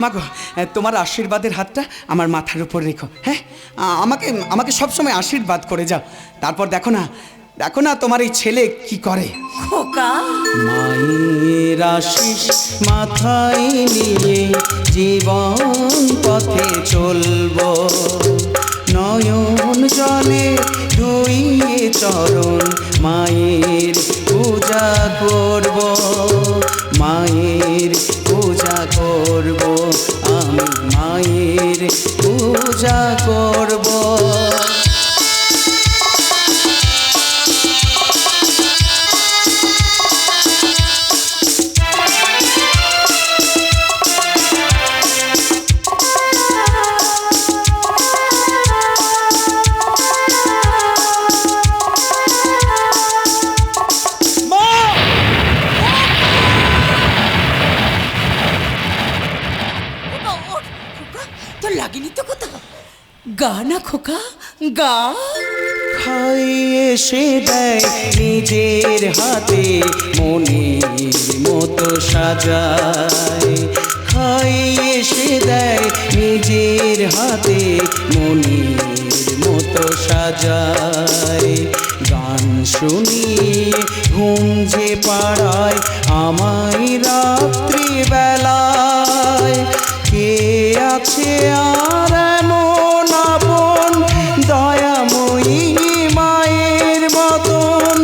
মাগো তোমার আশীর্বাদের হাতটা আমার মাথার উপর রেখো হ্যাঁ? আমাকে আমাকে সবসময় আশীর্বাদ করে যাও। তারপর দেখো না দেখো না তোমার এই ছেলে কি করে। খোকা। মায়ের আশিস মাথায় নিয়ে জীবন পথে চলব। নয়ন জলে ধুইয়ে চরণ মায়ের পূজা করব। মায়ের পূজা তোর লাগেনি তো কোথাও। গা না খোকা, গা। খাইয়ে সে দেয় নিজের হাতে, মনের মতো সাজায়। খাইয়ে সে দেয় নিজের হাতে, মনের মতো সাজায়। গান শুনি ঘুম যে পাড়ায়, আমায় রাত্রিবেলায় কে আছে আর এমন মায়ের মতন।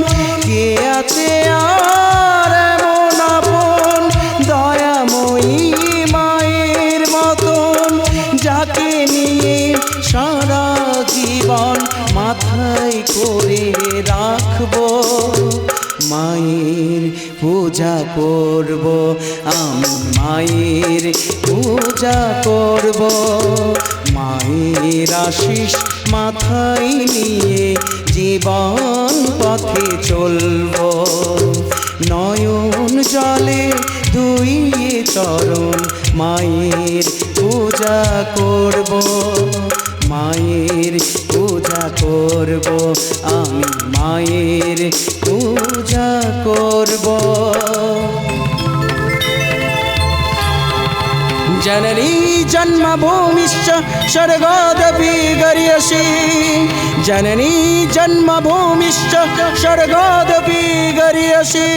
কে আছে আর মায়ের মতন। যাকে নিয়ে সারা মাথায় করে রাখব মায়ের পূজা করব, আমি মায়ের পূজা করব। মায়ের আশিস মাথায় নিয়ে জীবন পথে চলব। নয়ন জলে ধুইয়ে চরণ মায়ের পূজা করব। মায়ের পূজা করব, আমি মায়ের পূজা করব জননী জন্মভূমিশ্চ স্বর্গদপি গরিয়সি জননী জন্মভূমিশ্চ স্বর্গদপি গরিয়সি